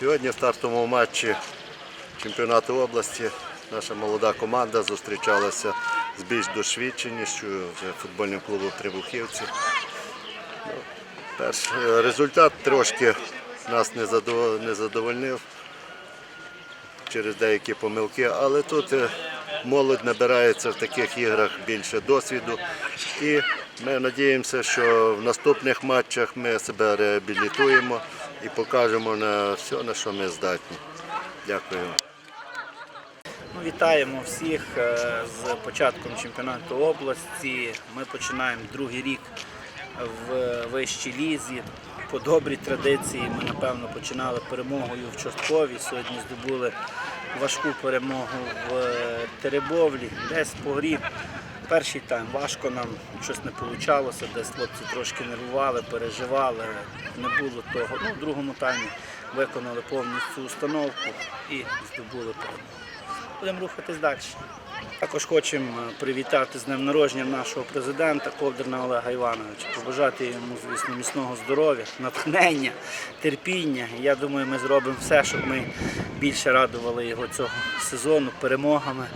Сьогодні в стартовому матчі чемпіонату області наша молода команда зустрічалася з більш досвідченістю вже футбольним клубом Трибухівці. Ну, перш- е, результат трошки нас не задовольнив через деякі помилки, але тут е, молодь набирається в таких іграх більше досвіду. І ми надіємося, що в наступних матчах ми себе реабілітуємо і покажемо на все, на що ми здатні. Дякую. Ну, вітаємо всіх е, з початком чемпіонату області. Ми починаємо другий рік в вищій лізі. По добрій традиції ми, напевно, починали перемогою в Чорткові. Сьогодні здобули важку перемогу в е, Теребовлі. Десь по грі перший тайм важко нам щось не вийшло, десь хлопці трошки нервували, переживали. Не було того. Ну, в другому таймі виконали повністю установку і здобули перемогу будемо рухатись далі. Також хочемо привітати з днем народження нашого президента Ковдерна Олега Івановича, побажати йому, звісно, міцного здоров'я, натхнення, терпіння. Я думаю, ми зробимо все, щоб ми більше радували його цього сезону перемогами.